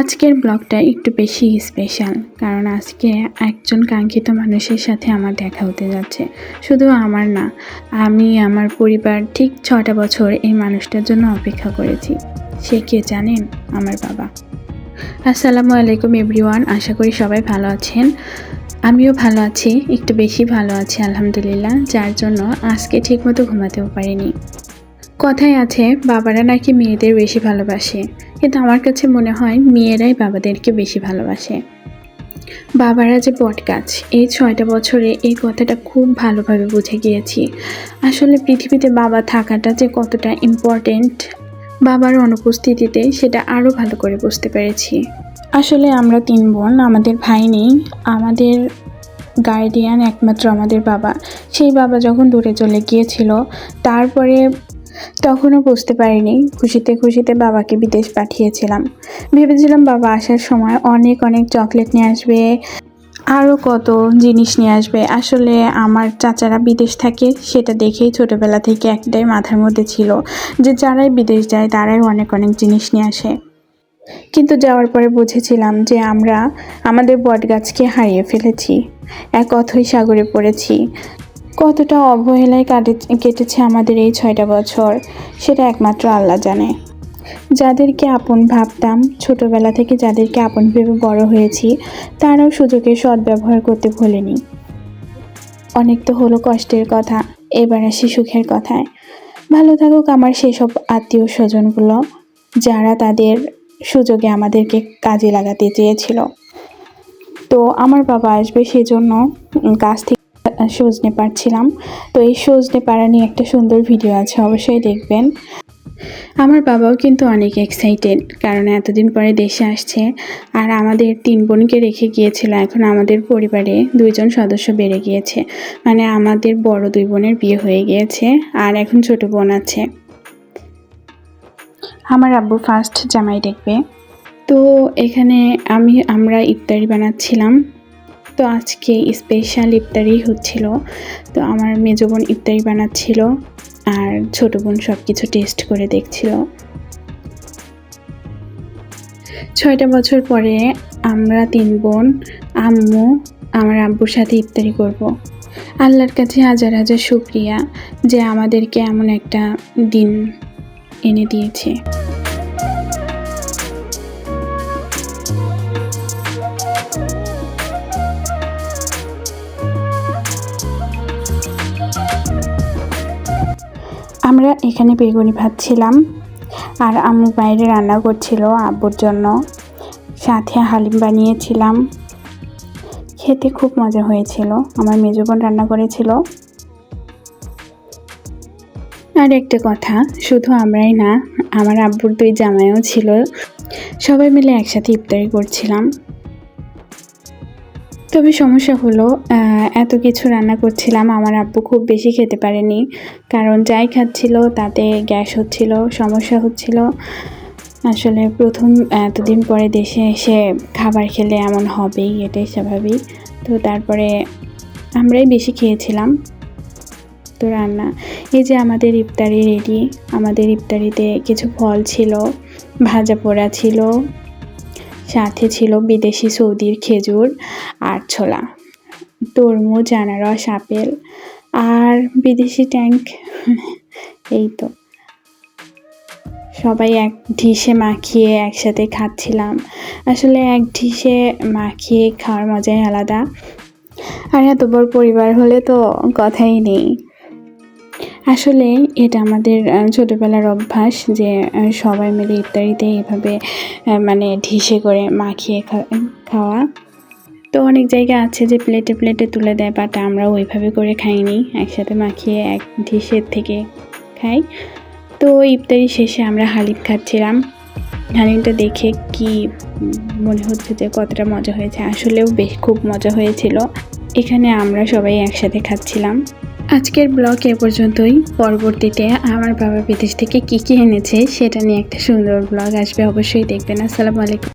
আজকের ব্লগটা একটু বেশি স্পেশাল কারণ আজকে একজন কাঙ্ক্ষিত মানুষের সাথে আমার দেখা হতে যাচ্ছে। শুধু আমার না, আমি আমার পরিবার ঠিক ছটা বছর এই মানুষটার জন্য অপেক্ষা করেছি। সে কে জানেন? আমার বাবা। আসসালামু আলাইকুম এভরিওয়ান আশা করি সবাই ভালো আছেন। আমিও ভালো আছি, একটু বেশি ভালো আছি, আলহামদুলিল্লাহ, যার জন্য আজকে ঠিকমতো ঘুমাতেও পারিনি। কথায় আছে, বাবারা নাকি মেয়েদের বেশি ভালোবাসে। কিন্তু আমার কাছে মনে হয় মেয়েরাই বাবাদেরকে বেশি ভালোবাসে। বাবারা যে বট গাছ এই ছয়টা বছরে এই কথাটা খুব ভালোভাবে বুঝে গিয়েছি। আসলে পৃথিবীতে বাবা থাকাটা যে কতটা ইম্পর্টেন্ট বাবার অনুপস্থিতিতে সেটা আরও ভালো করে বুঝতে পেরেছি। আসলে আমরা তিন বোন, আমাদের ভাই নেই, আমাদের গার্ডিয়ান একমাত্র আমাদের বাবা। সেই বাবা যখন দূরে চলে গিয়েছিল, তারপরে তখনও বুঝতে পারিনি। খুশিতে খুশিতে বাবাকে বিদেশ পাঠিয়েছিলাম। ভেবেছিলাম বাবা আসার সময় অনেক অনেক চকলেট নিয়ে আসবে, আরও কত জিনিস নিয়ে আসবে। আসলে আমার চাচারা বিদেশ থাকে, সেটা দেখেই ছোটোবেলা থেকে একটাই মাথার মধ্যে ছিল যে যারাই বিদেশ যায়, তারাই অনেক অনেক জিনিস নিয়ে আসে। কিন্তু যাওয়ার পরে বুঝেছিলাম যে আমরা আমাদের বটগাছকে হারিয়ে ফেলেছি। এক অথই সাগরে পড়েছি। কতটা অবহেলায় কাটে কেটেছে আমাদের এই ছয়টা বছর, সেটা একমাত্র আল্লাহ জানে। যাদেরকে আপন ভাবতাম, ছোটবেলা থেকে যাদেরকে আপন ভেবে বড় হয়েছি, তারাও সুযোগের সদ্ব্যবহার করতে ভোলেনি। অনেক তো হলো কষ্টের কথা, এবার আসি সুখের কথায়। ভালো থাকুক আমার সেসব আত্মীয় স্বজনগুলো, যারা তাদের সুযোগে আমাদেরকে কাজে লাগাতে চেয়েছিল। তো আমার বাবা আসবে সেজন্য গাছ থেকে সজনে পারছিলাম। তো এই সজনে পাড়া নিয়ে একটা সুন্দর ভিডিও আছে, অবশ্যই দেখবেন। আমার বাবাও কিন্তু অনেক এক্সাইটেড কারণ এতদিন পরে দেশে আসছে। আর আমাদের তিন বোনকে রেখে গিয়েছিল, এখন আমাদের পরিবারে দুইজন সদস্য বেড়ে গিয়েছে। মানে আমাদের বড় দুই বোনের বিয়ে হয়ে গিয়েছে, আর এখন ছোট বোন আছে। আমার আব্বু ফার্স্ট জামাই দেখবে। তো এখানে আমি, আমরা ইফতারি বানাচ্ছিলাম। তো আজকে স্পেশাল ইফতারি হচ্ছিল। তো আমার মেজো বোন ইফতারি বানাচ্ছিল আর ছোট বোন সব কিছু টেস্ট করে দেখছিল। ছয়টা বছর পরে আমরা তিন বোন, আম্মু, আমার আব্বুর সাথে ইফতারি করব। আল্লাহর কাছে হাজার হাজার শুক্রিয়া যে আমাদেরকে এমন একটা দিন এনে দিয়েছে। আমরা এখানে বেগুনি ভাজছিলাম আর আম্মু বাইরে রান্না করছিল আব্বুর জন্য। সাথে হালিম বানিয়েছিলাম। খেতে খুব মজা হয়েছিল। আমার মেজো বোন রান্না করেছিল। আর একটা কথা, শুধু আমরাই না, আমার আব্বুর দুই জামাইও ছিল। সবাই মিলে একসাথে ইফতারি করছিলাম। তবে সমস্যা হলো এত কিছু রান্না করছিলাম, আমার আব্বু খুব বেশি খেতে পারেনি। কারণ যাই খাচ্ছিল, তাতে গ্যাস হচ্ছিল, সমস্যা হচ্ছিল। আসলে প্রথম এতদিন পরে দেশে এসে খাবার খেলে এমন হবেই, এটাই স্বাভাবিক। তো তারপরে আমরাই বেশি খেয়েছিলাম। তো রান্না, এই যে আমাদের ইফতারি রেডি, আমাদের ইফতারিতে কিছু ফল ছিল, ভাজা পোড়া ছিল সাথে ছিল বিদেশি সৌদির খেজুর আর ছোলা, তরমুজ, আনারস, আপেল আর বিদেশি ট্যাঙ্ক এই তো। সবাই এক ঢিসে মাখিয়ে একসাথে খাচ্ছিলাম। আসলে এক ঢিসে মাখিয়ে খাওয়ার মজাই আলাদা। আর এত বড় পরিবার হলে তো কথাই নেই। আসলে এটা আমাদের ছোটোবেলার অভ্যাস যে সবাই মিলে ইত্যাদিতে এভাবে মানে ঢিসে করে মাখিয়ে খাওয়া। তো অনেক জায়গা আছে যে প্লেটে প্লেটে তুলে দেয় বাট আমরা ওইভাবে করে খাইনি। একসাথে মাখিয়ে এক ঢিসের থেকে খাই। তো ইফতারি শেষে আমরা হালিম খাচ্ছিলাম। হালিমটা দেখে কি মনে হচ্ছে যে কতটা মজা হয়েছে। আসলেও বেশ খুব মজা হয়েছিল। এখানে আমরা সবাই একসাথে খাচ্ছিলাম। আজকের ব্লগ এ পর্যন্তই। পরবর্তীতে আমার বাবা বিদেশ থেকে কি কি এনেছে সেটা নিয়ে একটা সুন্দর ব্লগ আসবে, অবশ্যই দেখবেন। আসসালামু আলাইকুম।